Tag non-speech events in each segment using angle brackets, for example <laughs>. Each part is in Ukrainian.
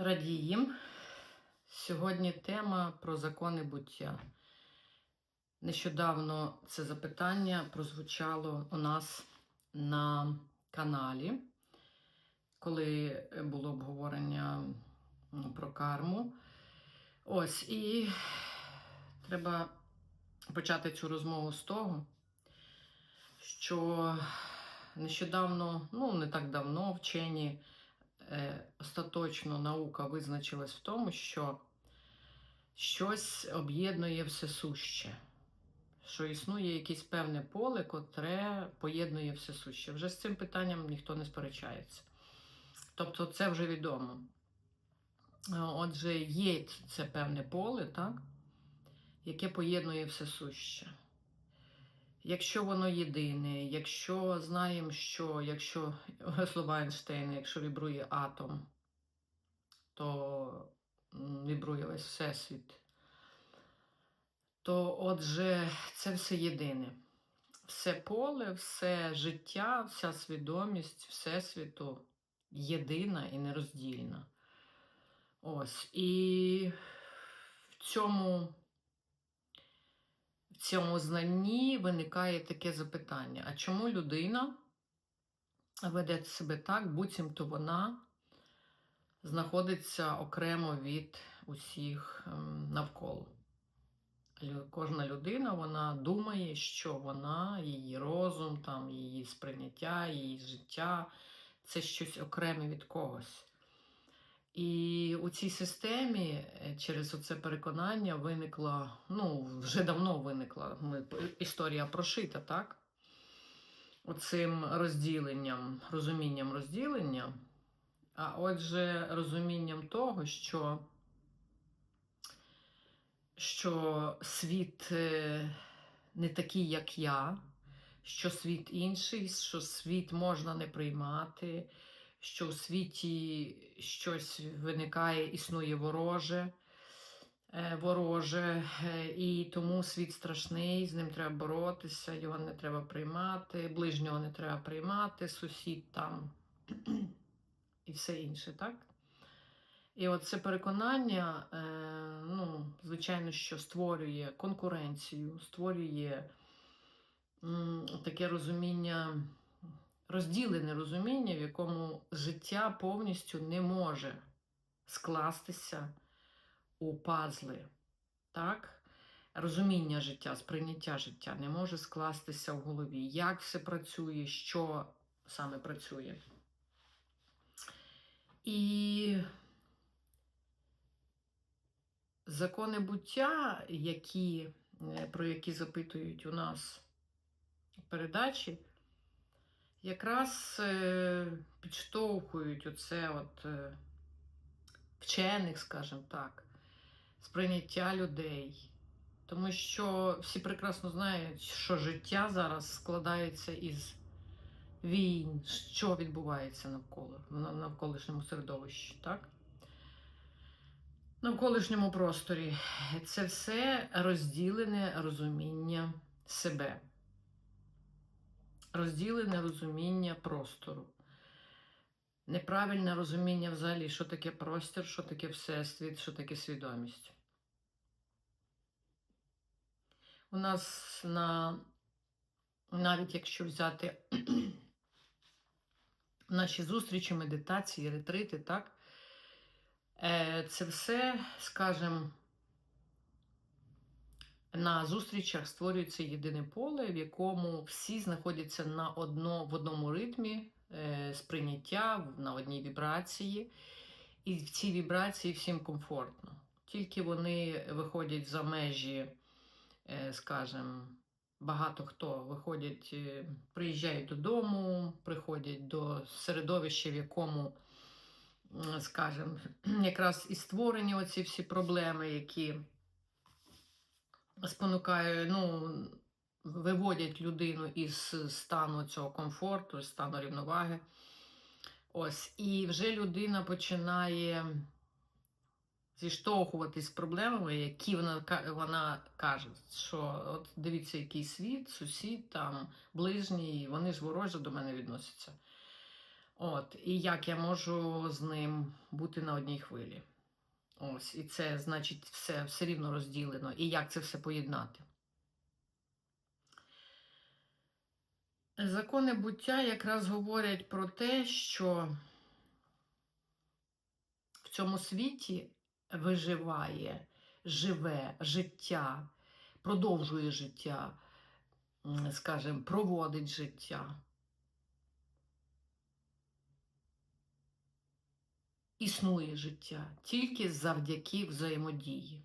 Радіїм. Сьогодні тема про закони буття. Нещодавно це запитання прозвучало у нас на каналі, коли було обговорення про карму. Ось, і треба почати цю розмову з того, що нещодавно, ну не так давно, вчені остаточно наука визначилась в тому, що щось об'єднує всесуще, що існує якесь певне поле, котре поєднує всесуще. Вже з цим питанням ніхто не сперечається. Тобто це вже відомо. Е, Отже, є це певне поле, так, яке поєднує всесуще. Якщо воно єдине, якщо знаємо, що якщо <laughs> слова Ейнштейна, якщо вібрує атом, то вібрує весь всесвіт, то отже, це все єдине. Все поле, все життя, вся свідомість Всесвіту єдина і нероздільна. Ось. І в цьому цьому знанні виникає таке запитання: а чому людина веде себе так, буцімто вона знаходиться окремо від усіх ем, навколо? Кожна людина вона думає, що вона, її розум, там, її сприйняття, її життя це щось окреме від когось. І у цій системі е, через оце переконання виникла, ну, вже давно виникла ми, історія прошита, так? Оцим розділенням, розумінням розділення, а отже, розумінням того, що, що світ е, не такий, як я, що світ інший, що світ можна не приймати, що у світі щось виникає, існує вороже, е, вороже, е, і тому світ страшний, з ним треба боротися, його не треба приймати, ближнього не треба приймати, сусід там і все інше, так? І от це переконання, е, ну, звичайно, що створює конкуренцію, створює таке розуміння розділене розуміння, в якому життя повністю не може скластися у пазли. Так? Розуміння життя, сприйняття життя не може скластися в голові. Як все працює, що саме працює. І закони буття, які, е, про які запитують у нас передачі, якраз е, підштовхують оце от е, вчених, скажімо так, сприйняття людей. Тому що всі прекрасно знають, що життя зараз складається із війн, що відбувається навколо, в навколишньому середовищі, так? Навколишньому просторі. Це все розділене розуміння себе розділене розуміння простору. Неправильне розуміння взагалі, що таке простір, що таке всесвіт, що таке свідомість. У нас на, навіть якщо взяти <clears throat> наші зустрічі, медитації, ретрити, так, е, це все, скажімо, на зустрічах створюється єдине поле, в якому всі знаходяться на одно, в одному ритмі е, сприйняття, на одній вібрації. І в цій вібрації всім комфортно. Тільки вони виходять за межі, е, скажімо, багато хто виходять, е, приїжджають додому, приходять до середовища, в якому, скажімо, <clears throat> якраз і створені оці всі проблеми, які спонукає, ну, виводять людину із стану цього комфорту, стану рівноваги. Ось, і вже людина починає зіштовхуватись з проблемами, які вона, вона каже, що от дивіться, який світ, сусід, там, ближній, вони ж вороже до мене відносяться. От, і як я можу з ним бути на одній хвилі. Ось, і це значить все, все рівно розділено. І як це все поєднати. Закони буття якраз говорять про те, що в цьому світі виживає, живе життя, продовжує життя, скажімо, проводить життя. Існує життя тільки завдяки взаємодії.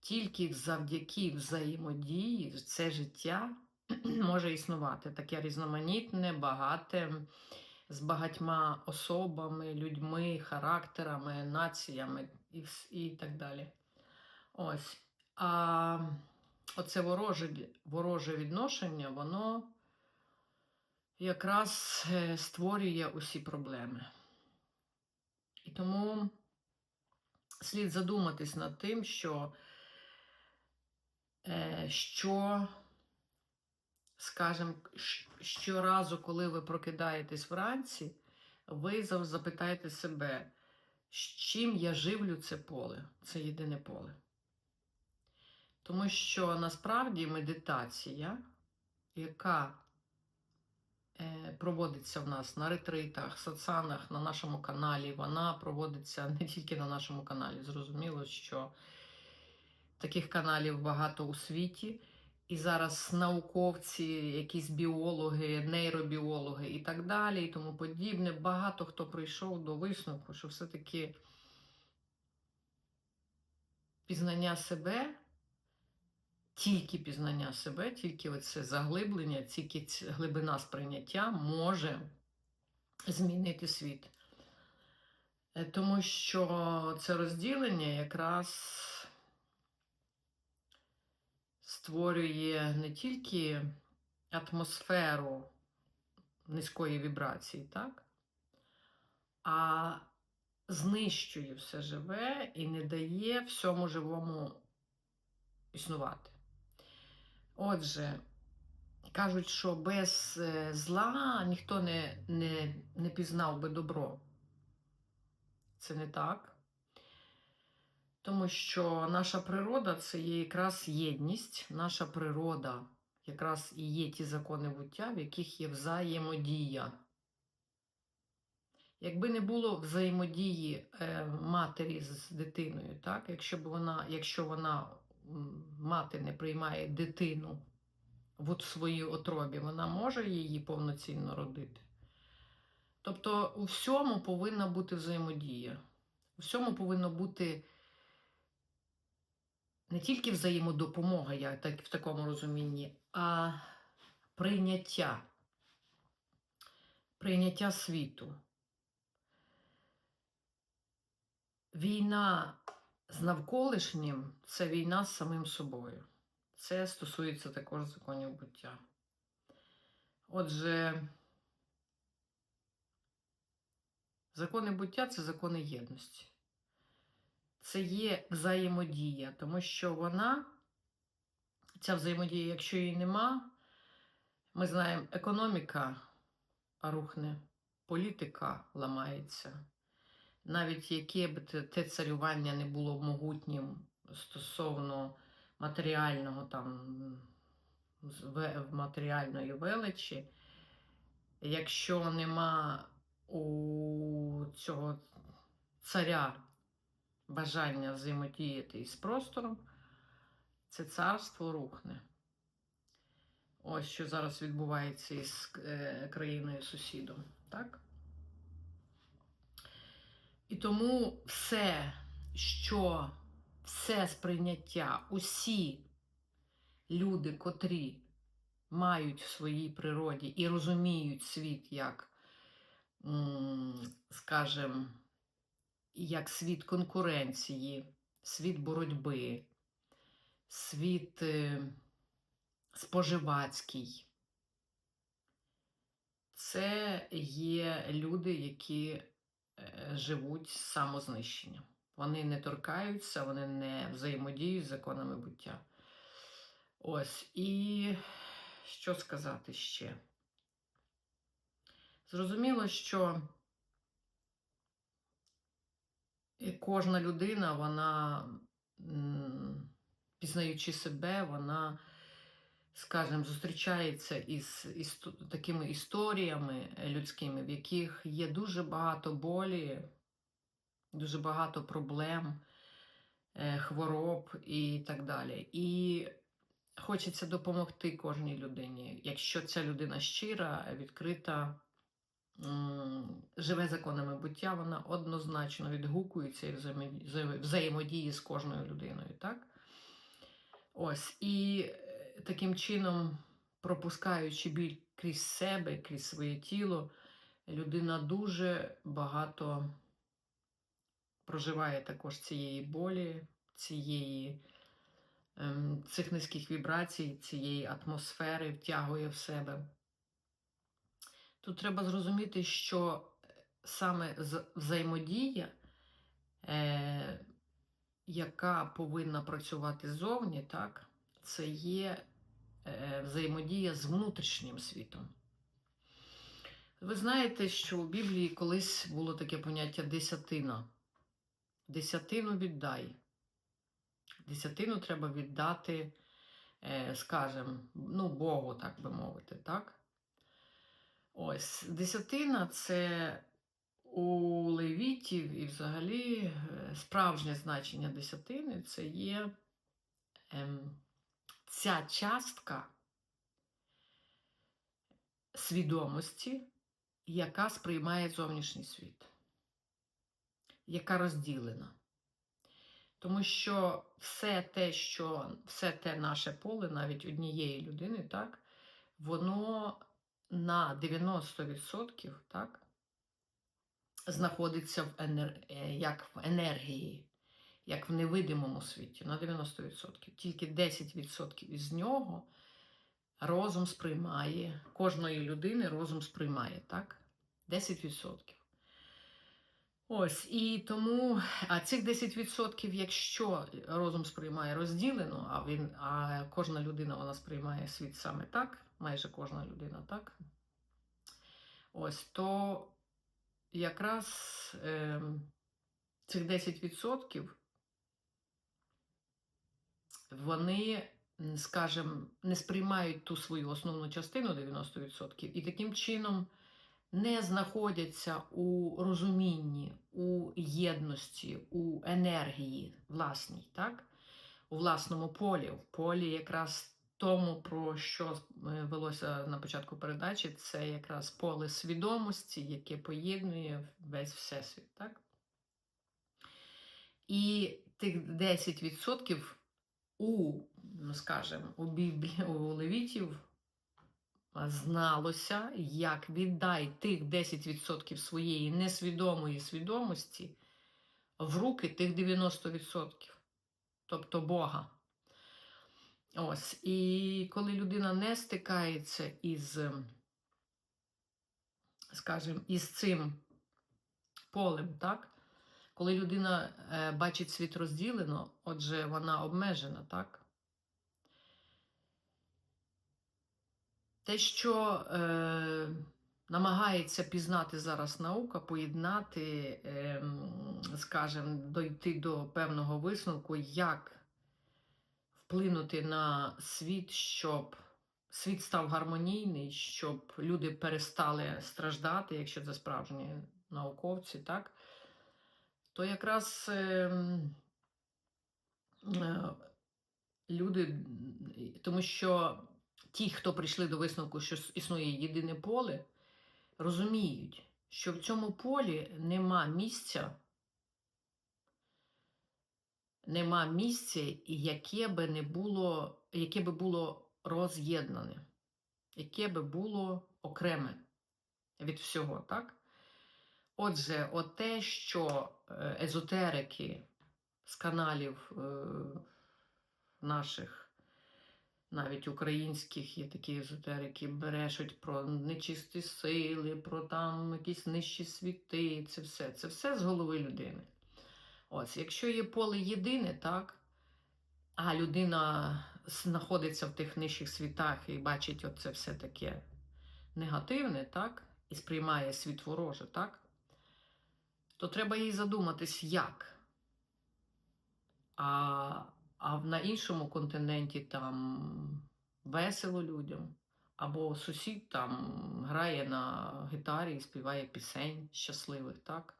Тільки завдяки взаємодії це життя <clears throat> може існувати. Таке різноманітне, багате, з багатьма особами, людьми, характерами, націями і, і так далі. Ось. А оце вороже, вороже відношення, воно якраз е, створює усі проблеми. І тому слід задуматись над тим, що, е, що скажімо, щоразу, коли ви прокидаєтесь вранці, ви запитаєте себе, з чим я живлю це поле, це єдине поле. Тому що насправді медитація, яка проводиться в нас на ретритах, сатсанах, на нашому каналі, вона проводиться <laughs> не тільки на нашому каналі. Зрозуміло, що таких каналів багато у світі. І зараз науковці, якісь біологи, нейробіологи і так далі, і тому подібне, багато хто прийшов до висновку, що все-таки пізнання себе, тільки пізнання себе, тільки оце заглиблення, тільки глибина сприйняття може змінити світ. Е, Тому що це розділення якраз створює не тільки атмосферу низької вібрації, так? а знищує все живе і не дає всьому живому існувати. Отже, кажуть, що без е, зла ніхто не, не, не пізнав би добро. Це не так. Тому що наша природа це є якраз єдність, наша природа якраз і є ті закони буття, в яких є взаємодія. Якби не було взаємодії е, матері з дитиною, так? якщо, б вона, якщо вона, мати не приймає дитину в своїй отробі, вона може її повноцінно родити. Тобто у всьому повинна бути взаємодія. У всьому повинно бути не тільки взаємодопомога, я так в такому розумінні, а прийняття, прийняття світу. Війна з навколишнім це війна з самим собою. Це стосується також законів буття. Отже, закони буття це закони єдності це є взаємодія, тому що вона, ця взаємодія, якщо її нема, ми знаємо, економіка рухне, політика ламається. Навіть яке б те- царювання не було могутнім стосовно матеріального там матеріальної величі, якщо нема у цього царя бажання взаємодіяти із простором, це царство рухне. Ось що зараз відбувається із е, країною сусідом. Так? І тому все, що все сприйняття, усі люди, котрі мають в своїй природі і розуміють світ як, м, скажем, як світ конкуренції, світ боротьби, світ е, споживацький. Це є люди, які живуть з самознищенням. Вони не торкаються, вони не взаємодіють з законами буття. Ось, і що сказати ще? Зрозуміло, що кожна людина, вона, пізнаючи себе, вона, скажімо, зустрічається із, із такими історіями людськими, в яких є дуже багато болі, дуже багато проблем, е, хвороб і так далі. І хочеться допомогти кожній людині, якщо ця людина щира, відкрита, живе законами буття, вона однозначно відгукується і взаємодіє, з кожною людиною. Так? Ось. І е, таким чином, пропускаючи біль крізь себе, крізь своє тіло, людина дуже багато проживає також цієї болі, цієї, ем, цих низьких вібрацій, цієї атмосфери втягує в себе. Тут треба зрозуміти, що саме взаємодія, е, яка повинна працювати ззовні, так, це є е, взаємодія з внутрішнім світом. Ви знаєте, що у Біблії колись було таке поняття десятина. Десятину віддай. Десятину треба віддати, е, скажімо, ну, Богу, так би мовити, так? Ось, десятина це у левітів і взагалі е, справжнє значення десятини це є ем, ця частка свідомості, яка сприймає зовнішній світ, яка розділена. Тому що все те, що все те наше поле, навіть однієї людини, так, воно на 90% так, знаходиться в енер... е, як в енергії, як в невидимому світі, на 90%. Тільки 10% із нього розум сприймає, кожної людини розум сприймає, так? 10%. Ось, і тому, а цих 10%, якщо розум сприймає розділено, а він, а кожна людина вона сприймає світ саме так, майже кожна людина так. Ось, то якраз е, цих 10% вони, м, скажімо, не сприймають ту свою основну частину 90%, і таким чином не знаходяться у розумінні, у єдності, у енергії власній, так? у власному полі, в полі якраз тому, про що е, велося на початку передачі, це якраз поле свідомості, яке поєднує весь всесвіт. Так? І тих 10% у, ну, скажімо, у Біблії, у Левітів зналося, як віддай тих 10% своєї несвідомої свідомості в руки тих 90%, тобто Бога. Ось. І коли людина не стикається із, скажімо, із цим полем, так? Коли людина е, бачить світ розділено, отже, вона обмежена, так? Те, що е, намагається пізнати зараз наука, поєднати, е, скажімо, дойти до певного висновку, як вплинути на світ, щоб світ став гармонійний, щоб люди перестали страждати, якщо це справжні науковці, так? То якраз е, е, люди, тому що ті, хто прийшли до висновку, що існує єдине поле, розуміють, що в цьому полі нема місця, нема місця, яке би не було, яке би було роз'єднане, яке би було окреме від всього, так? Отже, оте, що е, езотерики з каналів е, наших навіть українських є такі езотерики, брешуть про нечисті сили, про там якісь нижчі світи. Це все це все з голови людини. Ось, якщо є поле єдине, так, а людина знаходиться в тих нижчих світах і бачить оце все таке негативне, так, і сприймає світ вороже, так? То треба їй задуматись, як. А, а на іншому континенті там весело людям. Або сусід там грає на гітарі і співає пісень щасливих, так?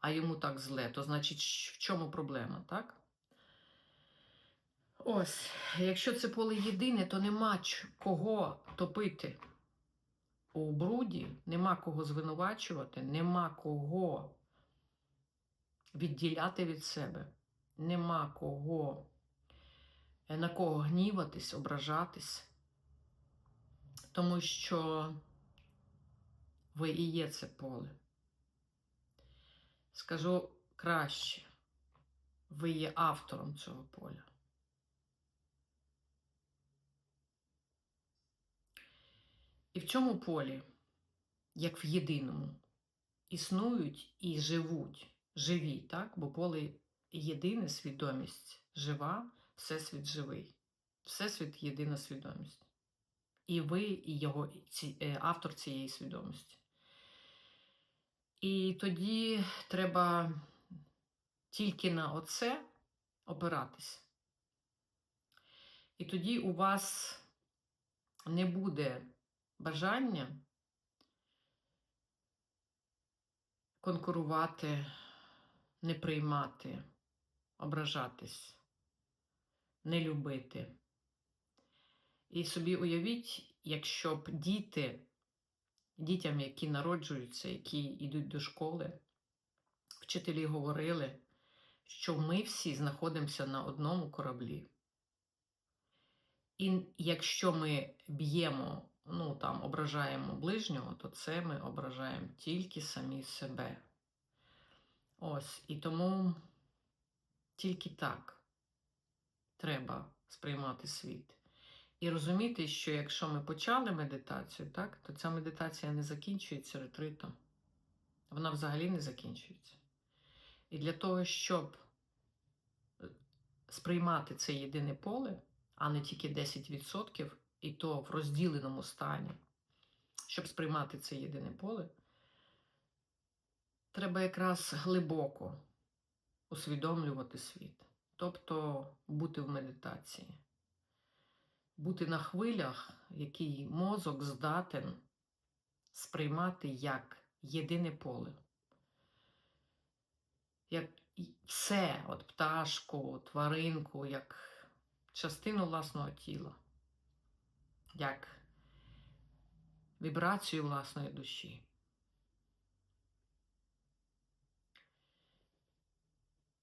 А йому так зле, то значить, в чому проблема, так? Ось, якщо це поле єдине, то нема кого топити у бруді, нема кого звинувачувати, нема кого відділяти від себе, нема кого е, на кого гніватись, ображатись, тому що ви і є це поле. Скажу краще, ви є автором цього поля. І в цьому полі, як в єдиному, існують і живуть живі, так? бо поле єдине свідомість жива, всесвіт живий. Всесвіт єдина свідомість. І ви, і його ці, е, автор цієї свідомості. І тоді треба тільки на оце опиратись. І тоді у вас не буде бажання конкурувати, не приймати, ображатись, не любити. І собі уявіть, якщо б діти, дітям, які народжуються, які йдуть до школи, вчителі говорили, що ми всі знаходимося на одному кораблі. І якщо ми б'ємо, ну там ображаємо ближнього, то це ми ображаємо тільки самі себе. Ось, і тому тільки так треба сприймати світ. І розуміти, що якщо ми почали медитацію, так, то ця медитація не закінчується ретритом. Вона взагалі не закінчується. І для того, щоб е, сприймати це єдине поле, а не тільки 10%, і то в розділеному стані, щоб сприймати це єдине поле, треба якраз глибоко усвідомлювати світ, тобто бути в медитації, бути на хвилях, який мозок здатен сприймати як єдине поле. Як все, от пташку, тваринку, як частину власного тіла, як вібрацію власної душі.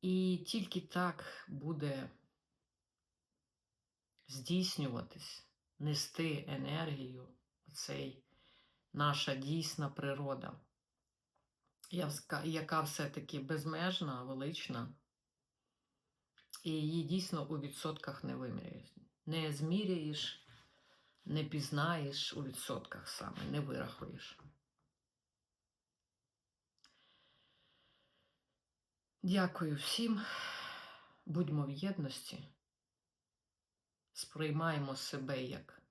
І тільки так буде здійснюватись, нести енергію, цей наша дійсна природа, яка все-таки безмежна, велична, і її дійсно у відсотках не виміряєш. Не зміряєш, не пізнаєш у відсотках саме, не вирахуєш. Дякую всім. Будьмо в єдності. Сприймаємо себе як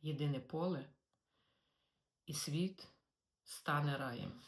єдине поле, і світ стане раєм.